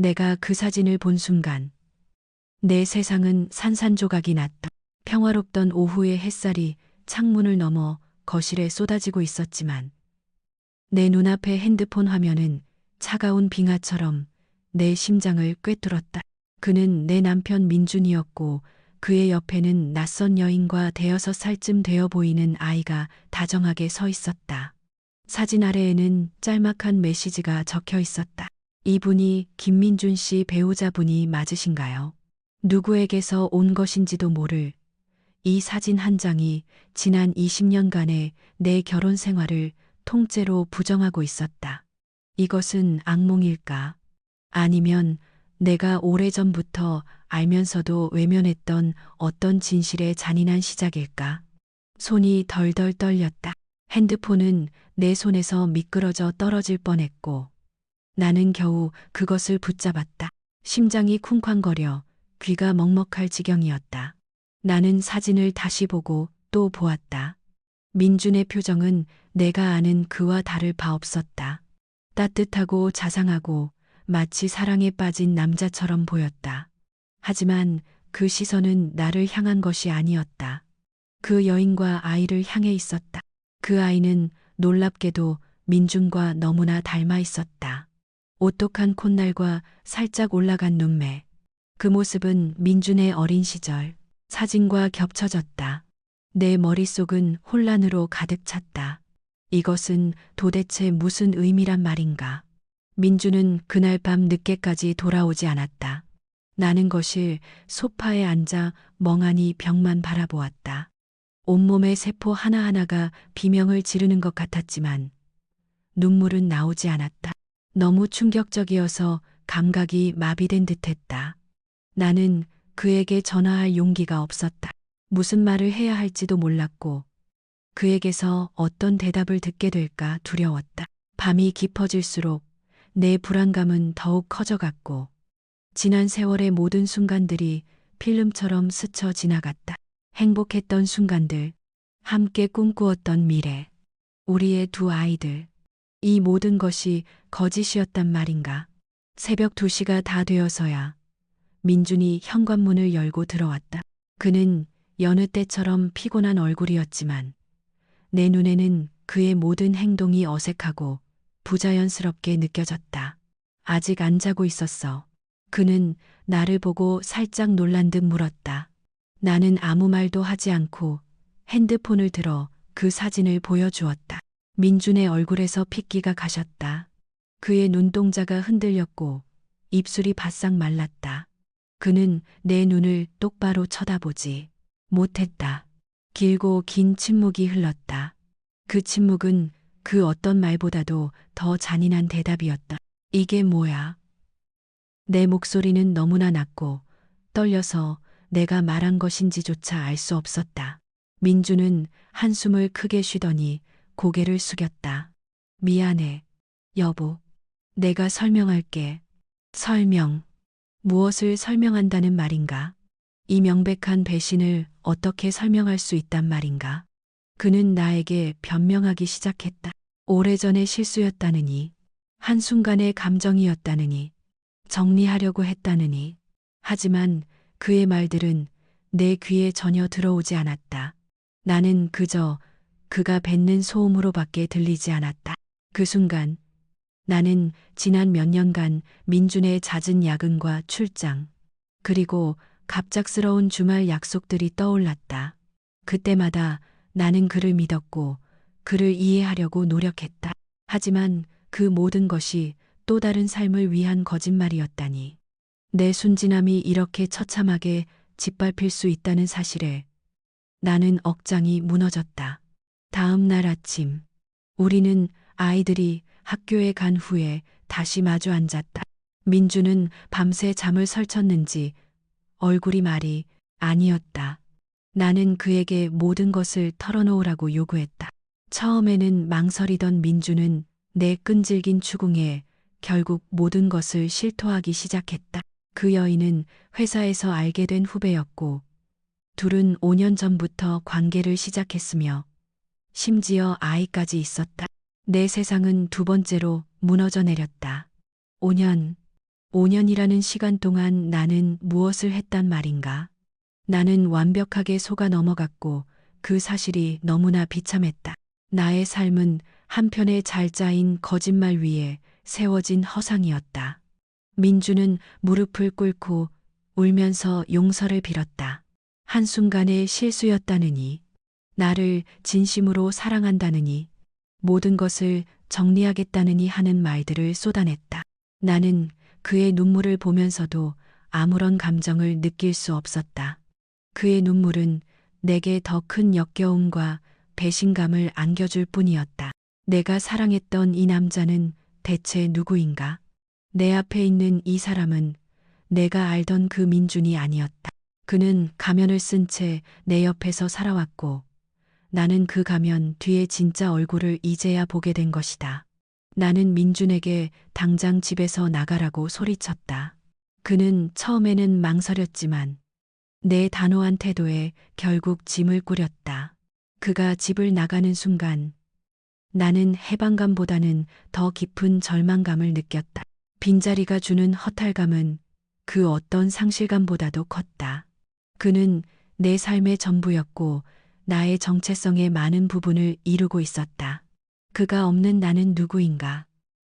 내가 그 사진을 본 순간 내 세상은 산산조각이 났다. 평화롭던 오후의 햇살이 창문을 넘어 거실에 쏟아지고 있었지만 내 눈앞의 핸드폰 화면은 차가운 빙하처럼 내 심장을 꿰뚫었다. 그는 내 남편 민준이었고 그의 옆에는 낯선 여인과 대여섯 살쯤 되어 보이는 아이가 다정하게 서 있었다. 사진 아래에는 짤막한 메시지가 적혀 있었다. 이분이 김민준 씨 배우자분이 맞으신가요? 누구에게서 온 것인지도 모를 이 사진 한 장이 지난 20년간의 내 결혼 생활을 통째로 부정하고 있었다. 이것은 악몽일까? 아니면 내가 오래전부터 알면서도 외면했던 어떤 진실의 잔인한 시작일까? 손이 덜덜 떨렸다. 핸드폰은 내 손에서 미끄러져 떨어질 뻔했고 나는 겨우 그것을 붙잡았다. 심장이 쿵쾅거려 귀가 먹먹할 지경이었다. 나는 사진을 다시 보고 또 보았다. 민준의 표정은 내가 아는 그와 다를 바 없었다. 따뜻하고 자상하고 마치 사랑에 빠진 남자처럼 보였다. 하지만 그 시선은 나를 향한 것이 아니었다. 그 여인과 아이를 향해 있었다. 그 아이는 놀랍게도 민준과 너무나 닮아 있었다. 오똑한 콧날과 살짝 올라간 눈매. 그 모습은 민준의 어린 시절 사진과 겹쳐졌다. 내 머릿속은 혼란으로 가득 찼다. 이것은 도대체 무슨 의미란 말인가? 민주는 그날 밤 늦게까지 돌아오지 않았다. 나는 거실 소파에 앉아 멍하니 벽만 바라보았다. 온몸의 세포 하나하나가 비명을 지르는 것 같았지만 눈물은 나오지 않았다. 너무 충격적이어서 감각이 마비된 듯했다. 나는 그에게 전화할 용기가 없었다. 무슨 말을 해야 할지도 몰랐고 그에게서 어떤 대답을 듣게 될까 두려웠다. 밤이 깊어질수록 내 불안감은 더욱 커져갔고 지난 세월의 모든 순간들이 필름처럼 스쳐 지나갔다. 행복했던 순간들, 함께 꿈꾸었던 미래, 우리의 두 아이들. 이 모든 것이 거짓이었단 말인가. 새벽 2시가 다 되어서야 민준이 현관문을 열고 들어왔다. 그는 여느 때처럼 피곤한 얼굴이었지만 내 눈에는 그의 모든 행동이 어색하고 부자연스럽게 느껴졌다. 아직 안 자고 있었어. 그는 나를 보고 살짝 놀란 듯 물었다. 나는 아무 말도 하지 않고 핸드폰을 들어 그 사진을 보여주었다. 민준의 얼굴에서 핏기가 가셨다. 그의 눈동자가 흔들렸고 입술이 바싹 말랐다. 그는 내 눈을 똑바로 쳐다보지 못했다. 길고 긴 침묵이 흘렀다. 그 침묵은 그 어떤 말보다도 더 잔인한 대답이었다. 이게 뭐야? 내 목소리는 너무나 낮고 떨려서 내가 말한 것인지조차 알 수 없었다. 민주는 한숨을 크게 쉬더니 고개를 숙였다. 미안해, 여보. 내가 설명할게. 설명. 무엇을 설명한다는 말인가? 이 명백한 배신을 어떻게 설명할 수 있단 말인가? 그는 나에게 변명하기 시작했다. 오래전의 실수였다느니, 한순간의 감정이었다느니, 정리하려고 했다느니. 하지만 그의 말들은 내 귀에 전혀 들어오지 않았다. 나는 그저 그가 뱉는 소음으로밖에 들리지 않았다. 그 순간 나는 지난 몇 년간 민준의 잦은 야근과 출장, 그리고 갑작스러운 주말 약속들이 떠올랐다. 그때마다 나는 그를 믿었고 그를 이해하려고 노력했다. 하지만 그 모든 것이 또 다른 삶을 위한 거짓말이었다니. 내 순진함이 이렇게 처참하게 짓밟힐 수 있다는 사실에 나는 억장이 무너졌다. 다음 날 아침, 우리는 아이들이 학교에 간 후에 다시 마주 앉았다. 민주는 밤새 잠을 설쳤는지 얼굴이 말이 아니었다. 나는 그에게 모든 것을 털어놓으라고 요구했다. 처음에는 망설이던 민주는 내 끈질긴 추궁에 결국 모든 것을 실토하기 시작했다. 그 여인은 회사에서 알게 된 후배였고, 둘은 5년 전부터 관계를 시작했으며, 심지어 아이까지 있었다. 내 세상은 두 번째로 무너져 내렸다. 5년. 5년이라는 시간 동안 나는 무엇을 했단 말인가? 나는 완벽하게 속아 넘어갔고 그 사실이 너무나 비참했다. 나의 삶은 한편의 잘 짜인 거짓말 위에 세워진 허상이었다. 민주는 무릎을 꿇고 울면서 용서를 빌었다. 한순간의 실수였다느니, 나를 진심으로 사랑한다느니, 모든 것을 정리하겠다느니 하는 말들을 쏟아냈다. 나는 그의 눈물을 보면서도 아무런 감정을 느낄 수 없었다. 그의 눈물은 내게 더 큰 역겨움과 배신감을 안겨줄 뿐이었다. 내가 사랑했던 이 남자는 대체 누구인가? 내 앞에 있는 이 사람은 내가 알던 그 민준이 아니었다. 그는 가면을 쓴 채 내 옆에서 살아왔고 나는 그 가면 뒤에 진짜 얼굴을 이제야 보게 된 것이다. 나는 민준에게 당장 집에서 나가라고 소리쳤다. 그는 처음에는 망설였지만 내 단호한 태도에 결국 짐을 꾸렸다. 그가 집을 나가는 순간 나는 해방감보다는 더 깊은 절망감을 느꼈다. 빈자리가 주는 허탈감은 그 어떤 상실감보다도 컸다. 그는 내 삶의 전부였고 나의 정체성의 많은 부분을 이루고 있었다. 그가 없는 나는 누구인가?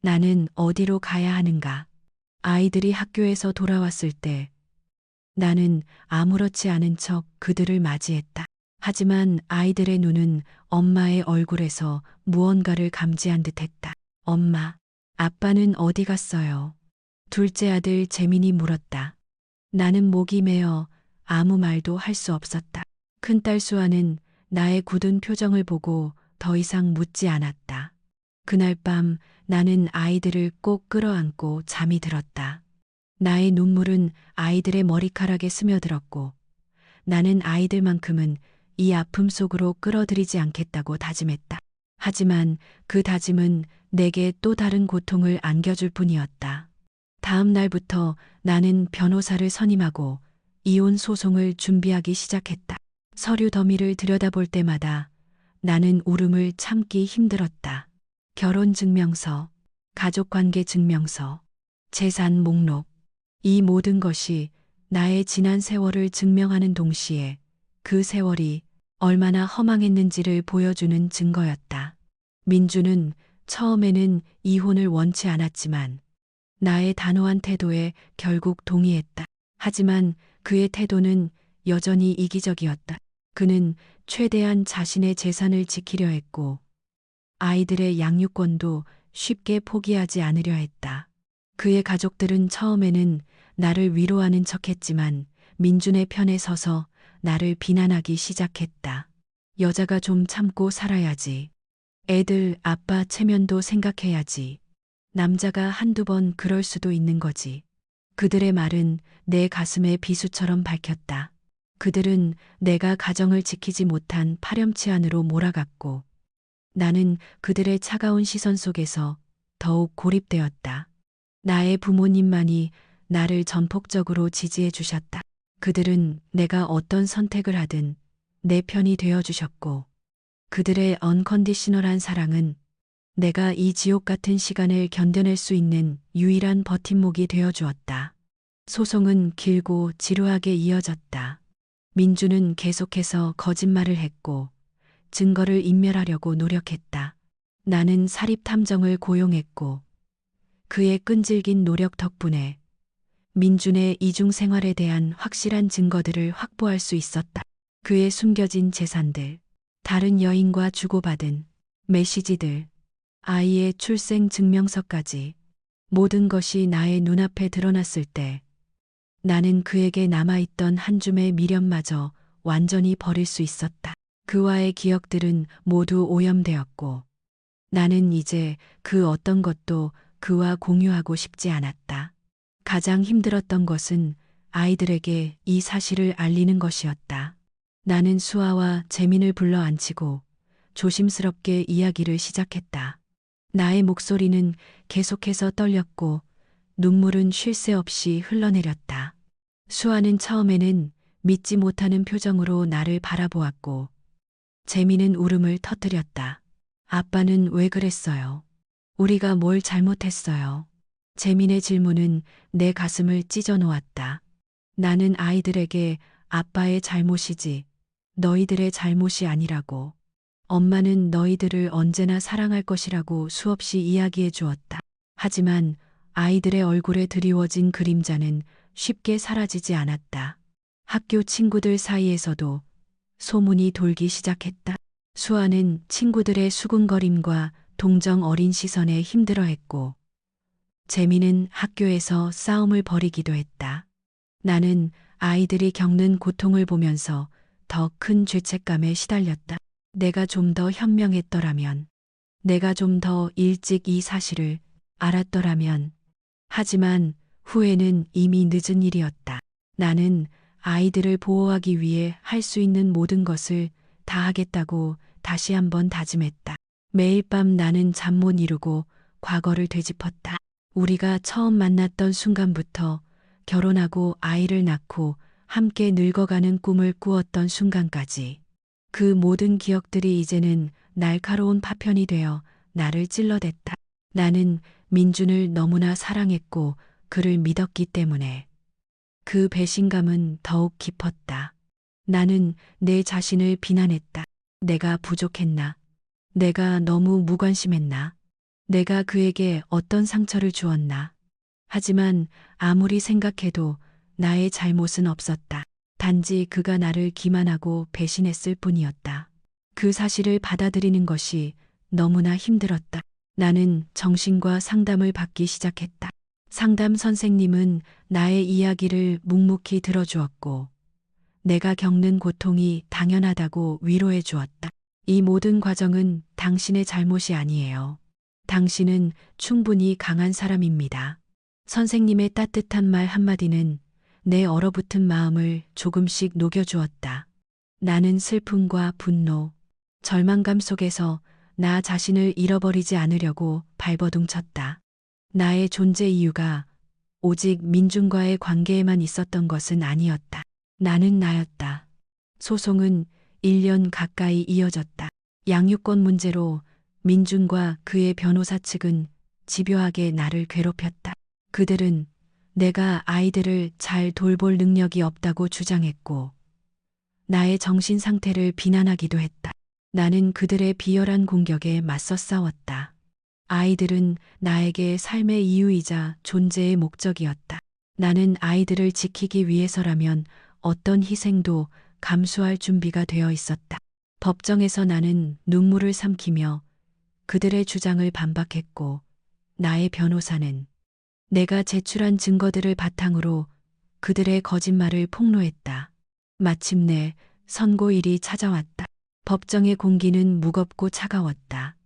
나는 어디로 가야 하는가? 아이들이 학교에서 돌아왔을 때 나는 아무렇지 않은 척 그들을 맞이했다. 하지만 아이들의 눈은 엄마의 얼굴에서 무언가를 감지한 듯 했다. 엄마, 아빠는 어디 갔어요? 둘째 아들 재민이 물었다. 나는 목이 메어 아무 말도 할 수 없었다. 큰딸 수아는 나의 굳은 표정을 보고 더 이상 묻지 않았다. 그날 밤 나는 아이들을 꼭 끌어안고 잠이 들었다. 나의 눈물은 아이들의 머리카락에 스며들었고 나는 아이들만큼은 이 아픔 속으로 끌어들이지 않겠다고 다짐했다. 하지만 그 다짐은 내게 또 다른 고통을 안겨줄 뿐이었다. 다음 날부터 나는 변호사를 선임하고 이혼 소송을 준비하기 시작했다. 서류 더미를 들여다볼 때마다 나는 울음을 참기 힘들었다. 결혼 증명서, 가족 관계 증명서, 재산 목록, 이 모든 것이 나의 지난 세월을 증명하는 동시에 그 세월이 얼마나 허망했는지를 보여주는 증거였다. 민주는 처음에는 이혼을 원치 않았지만 나의 단호한 태도에 결국 동의했다. 하지만 그의 태도는 여전히 이기적이었다. 그는 최대한 자신의 재산을 지키려 했고 아이들의 양육권도 쉽게 포기하지 않으려 했다. 그의 가족들은 처음에는 나를 위로하는 척 했지만 민준의 편에 서서 나를 비난하기 시작했다. 여자가 좀 참고 살아야지. 애들 아빠 체면도 생각해야지. 남자가 한두 번 그럴 수도 있는 거지. 그들의 말은 내 가슴에 비수처럼 밝혔다. 그들은 내가 가정을 지키지 못한 파렴치 안으로 몰아갔고 나는 그들의 차가운 시선 속에서 더욱 고립되었다. 나의 부모님만이 나를 전폭적으로 지지해 주셨다. 그들은 내가 어떤 선택을 하든 내 편이 되어 주셨고 그들의 언컨디셔널한 사랑은 내가 이 지옥 같은 시간을 견뎌낼 수 있는 유일한 버팀목이 되어 주었다. 소송은 길고 지루하게 이어졌다. 민주는 계속해서 거짓말을 했고 증거를 인멸하려고 노력했다. 나는 사립 탐정을 고용했고 그의 끈질긴 노력 덕분에 민준의 이중 생활에 대한 확실한 증거들을 확보할 수 있었다. 그의 숨겨진 재산들, 다른 여인과 주고받은 메시지들, 아이의 출생 증명서까지 모든 것이 나의 눈앞에 드러났을 때 나는 그에게 남아있던 한 줌의 미련마저 완전히 버릴 수 있었다. 그와의 기억들은 모두 오염되었고 나는 이제 그 어떤 것도 그와 공유하고 싶지 않았다. 가장 힘들었던 것은 아이들에게 이 사실을 알리는 것이었다. 나는 수아와 재민을 불러 앉히고 조심스럽게 이야기를 시작했다. 나의 목소리는 계속해서 떨렸고 눈물은 쉴 새 없이 흘러내렸다. 수아는 처음에는 믿지 못하는 표정으로 나를 바라보았고 재미는 울음을 터뜨렸다. 아빠는 왜 그랬어요? 우리가 뭘 잘못했어요? 재민의 질문은 내 가슴을 찢어 놓았다. 나는 아이들에게 아빠의 잘못이지 너희들의 잘못이 아니라고. 엄마는 너희들을 언제나 사랑할 것이라고 수없이 이야기해 주었다. 하지만 아이들의 얼굴에 드리워진 그림자는 쉽게 사라지지 않았다. 학교 친구들 사이에서도 소문이 돌기 시작했다. 수아는 친구들의 수군거림과 동정 어린 시선에 힘들어했고, 재미는 학교에서 싸움을 벌이기도 했다. 나는 아이들이 겪는 고통을 보면서 더 큰 죄책감에 시달렸다. 내가 좀 더 현명했더라면, 내가 좀 더 일찍 이 사실을 알았더라면, 하지만 후회는 이미 늦은 일이었다. 나는 아이들을 보호하기 위해 할 수 있는 모든 것을 다 하겠다고 다시 한번 다짐했다. 매일 밤 나는 잠 못 이루고 과거를 되짚었다. 우리가 처음 만났던 순간부터 결혼하고 아이를 낳고 함께 늙어가는 꿈을 꾸었던 순간까지 그 모든 기억들이 이제는 날카로운 파편이 되어 나를 찔러댔다. 나는 민준을 너무나 사랑했고 그를 믿었기 때문에 그 배신감은 더욱 깊었다. 나는 내 자신을 비난했다. 내가 부족했나? 내가 너무 무관심했나? 내가 그에게 어떤 상처를 주었나? 하지만 아무리 생각해도 나의 잘못은 없었다. 단지 그가 나를 기만하고 배신했을 뿐이었다. 그 사실을 받아들이는 것이 너무나 힘들었다. 나는 정신과 상담을 받기 시작했다. 상담 선생님은 나의 이야기를 묵묵히 들어주었고, 내가 겪는 고통이 당연하다고 위로해 주었다. 이 모든 과정은 당신의 잘못이 아니에요. 당신은 충분히 강한 사람입니다. 선생님의 따뜻한 말 한마디는 내 얼어붙은 마음을 조금씩 녹여주었다. 나는 슬픔과 분노, 절망감 속에서 나 자신을 잃어버리지 않으려고 발버둥 쳤다. 나의 존재 이유가 오직 민준과의 관계에만 있었던 것은 아니었다. 나는 나였다. 소송은 1년 가까이 이어졌다. 양육권 문제로 민준과 그의 변호사 측은 집요하게 나를 괴롭혔다. 그들은 내가 아이들을 잘 돌볼 능력이 없다고 주장했고, 나의 정신 상태를 비난하기도 했다. 나는 그들의 비열한 공격에 맞서 싸웠다. 아이들은 나에게 삶의 이유이자 존재의 목적이었다. 나는 아이들을 지키기 위해서라면 어떤 희생도 감수할 준비가 되어 있었다. 법정에서 나는 눈물을 삼키며 그들의 주장을 반박했고 나의 변호사는 내가 제출한 증거들을 바탕으로 그들의 거짓말을 폭로했다. 마침내 선고일이 찾아왔다. 법정의 공기는 무겁고 차가웠다.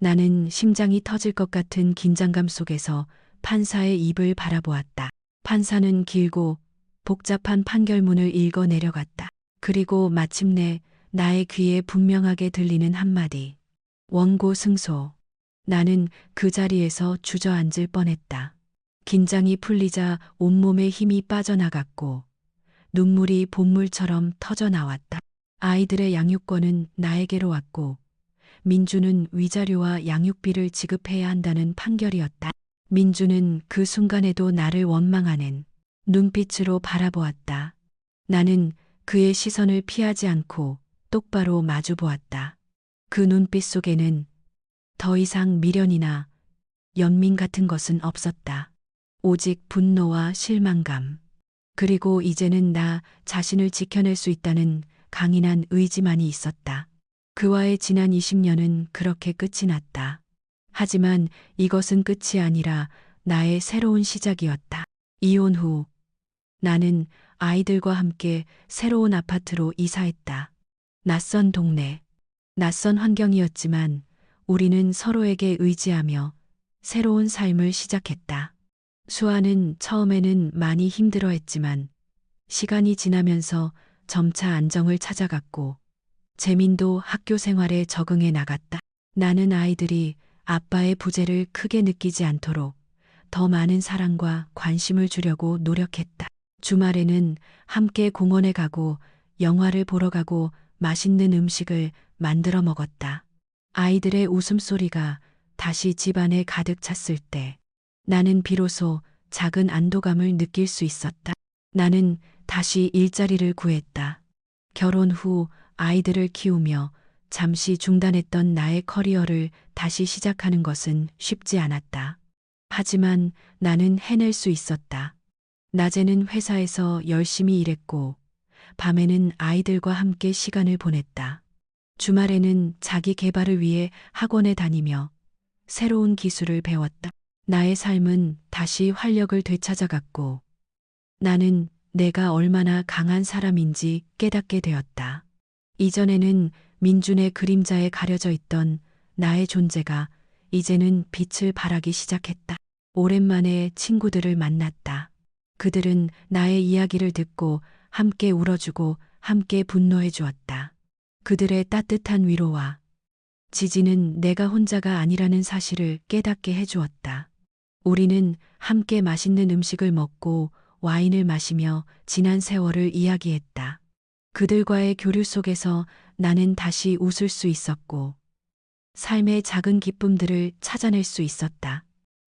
나는 심장이 터질 것 같은 긴장감 속에서 판사의 입을 바라보았다. 판사는 길고 복잡한 판결문을 읽어 내려갔다. 그리고 마침내 나의 귀에 분명하게 들리는 한마디. 원고 승소. 나는 그 자리에서 주저앉을 뻔했다. 긴장이 풀리자 온몸에 힘이 빠져나갔고 눈물이 본물처럼 터져 나왔다. 아이들의 양육권은 나에게로 왔고 민주는 위자료와 양육비를 지급해야 한다는 판결이었다. 민주는 그 순간에도 나를 원망하는 눈빛으로 바라보았다. 나는 그의 시선을 피하지 않고 똑바로 마주 보았다. 그 눈빛 속에는 더 이상 미련이나 연민 같은 것은 없었다. 오직 분노와 실망감. 그리고 이제는 나 자신을 지켜낼 수 있다는 강인한 의지만이 있었다. 그와의 지난 20년은 그렇게 끝이 났다. 하지만 이것은 끝이 아니라 나의 새로운 시작이었다. 이혼 후 나는 아이들과 함께 새로운 아파트로 이사했다. 낯선 동네, 낯선 환경이었지만 우리는 서로에게 의지하며 새로운 삶을 시작했다. 수아는 처음에는 많이 힘들어 했지만 시간이 지나면서 점차 안정을 찾아갔고 재민도 학교 생활에 적응해 나갔다. 나는 아이들이 아빠의 부재를 크게 느끼지 않도록 더 많은 사랑과 관심을 주려고 노력했다. 주말에는 함께 공원에 가고 영화를 보러 가고 맛있는 음식을 만들어 먹었다. 아이들의 웃음소리가 다시 집안에 가득 찼을 때 나는 비로소 작은 안도감을 느낄 수 있었다. 나는 다시 일자리를 구했다. 결혼 후 아이들을 키우며 잠시 중단했던 나의 커리어를 다시 시작하는 것은 쉽지 않았다. 하지만 나는 해낼 수 있었다. 낮에는 회사에서 열심히 일했고, 밤에는 아이들과 함께 시간을 보냈다. 주말에는 자기 개발을 위해 학원에 다니며 새로운 기술을 배웠다. 나의 삶은 다시 활력을 되찾아갔고, 나는 내가 얼마나 강한 사람인지 깨닫게 되었다. 이전에는 민준의 그림자에 가려져 있던 나의 존재가 이제는 빛을 발하기 시작했다. 오랜만에 친구들을 만났다. 그들은 나의 이야기를 듣고 함께 울어주고 함께 분노해 주었다. 그들의 따뜻한 위로와 지지는 내가 혼자가 아니라는 사실을 깨닫게 해 주었다. 우리는 함께 맛있는 음식을 먹고 와인을 마시며 지난 세월을 이야기했다. 그들과의 교류 속에서 나는 다시 웃을 수 있었고, 삶의 작은 기쁨들을 찾아낼 수 있었다.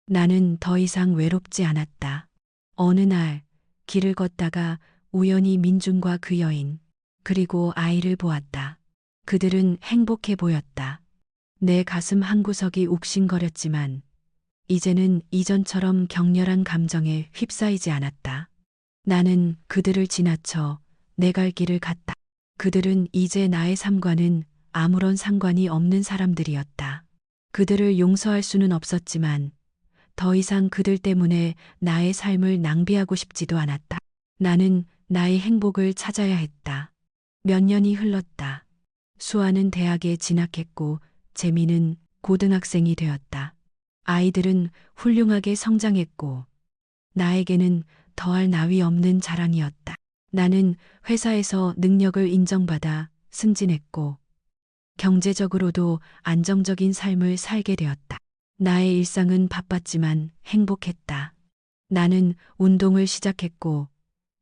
나는 더 이상 외롭지 않았다. 어느 날, 길을 걷다가 우연히 민준과 그 여인, 그리고 아이를 보았다. 그들은 행복해 보였다. 내 가슴 한구석이 욱신거렸지만, 이제는 이전처럼 격렬한 감정에 휩싸이지 않았다. 나는 그들을 지나쳐 내 갈 길을 갔다. 그들은 이제 나의 삶과는 아무런 상관이 없는 사람들이었다. 그들을 용서할 수는 없었지만 더 이상 그들 때문에 나의 삶을 낭비하고 싶지도 않았다. 나는 나의 행복을 찾아야 했다. 몇 년이 흘렀다. 수아는 대학에 진학했고 재미는 고등학생이 되었다. 아이들은 훌륭하게 성장했고 나에게는 더할 나위 없는 자랑이었다. 나는 회사에서 능력을 인정받아 승진했고 경제적으로도 안정적인 삶을 살게 되었다. 나의 일상은 바빴지만 행복했다. 나는 운동을 시작했고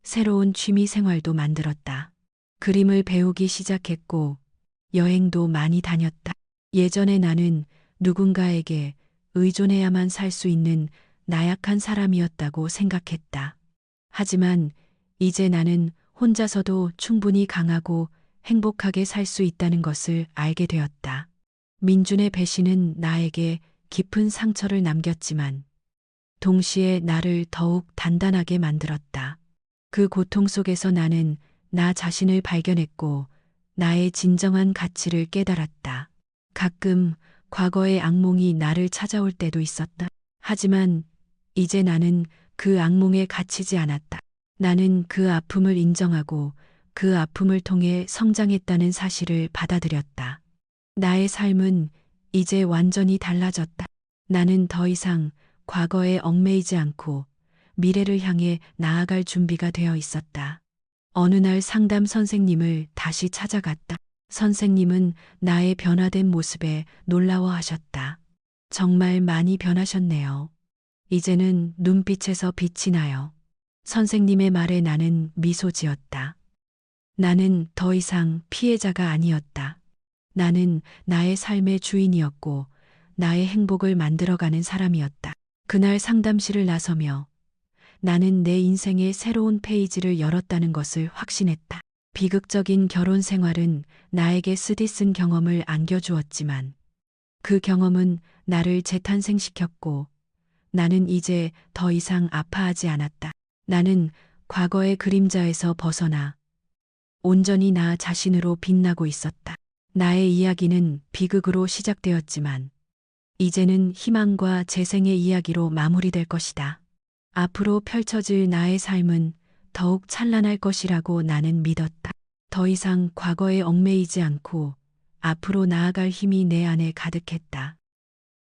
새로운 취미 생활도 만들었다. 그림을 배우기 시작했고 여행도 많이 다녔다. 예전에 나는 누군가에게 의존해야만 살 수 있는 나약한 사람이었다고 생각했다. 하지만 이제 나는 혼자서도 충분히 강하고 행복하게 살 수 있다는 것을 알게 되었다. 민준의 배신은 나에게 깊은 상처를 남겼지만 동시에 나를 더욱 단단하게 만들었다. 그 고통 속에서 나는 나 자신을 발견했고 나의 진정한 가치를 깨달았다. 가끔 과거의 악몽이 나를 찾아올 때도 있었다. 하지만 이제 나는 그 악몽에 갇히지 않았다. 나는 그 아픔을 인정하고 그 아픔을 통해 성장했다는 사실을 받아들였다. 나의 삶은 이제 완전히 달라졌다. 나는 더 이상 과거에 얽매이지 않고 미래를 향해 나아갈 준비가 되어 있었다. 어느 날 상담 선생님을 다시 찾아갔다. 선생님은 나의 변화된 모습에 놀라워하셨다. 정말 많이 변하셨네요. 이제는 눈빛에서 빛이 나요. 선생님의 말에 나는 미소 지었다. 나는 더 이상 피해자가 아니었다. 나는 나의 삶의 주인이었고 나의 행복을 만들어가는 사람이었다. 그날 상담실을 나서며 나는 내 인생의 새로운 페이지를 열었다는 것을 확신했다. 비극적인 결혼 생활은 나에게 쓰디쓴 경험을 안겨주었지만 그 경험은 나를 재탄생시켰고 나는 이제 더 이상 아파하지 않았다. 나는 과거의 그림자에서 벗어나 온전히 나 자신으로 빛나고 있었다. 나의 이야기는 비극으로 시작되었지만 이제는 희망과 재생의 이야기로 마무리될 것이다. 앞으로 펼쳐질 나의 삶은 더욱 찬란할 것이라고 나는 믿었다. 더 이상 과거에 얽매이지 않고 앞으로 나아갈 힘이 내 안에 가득했다.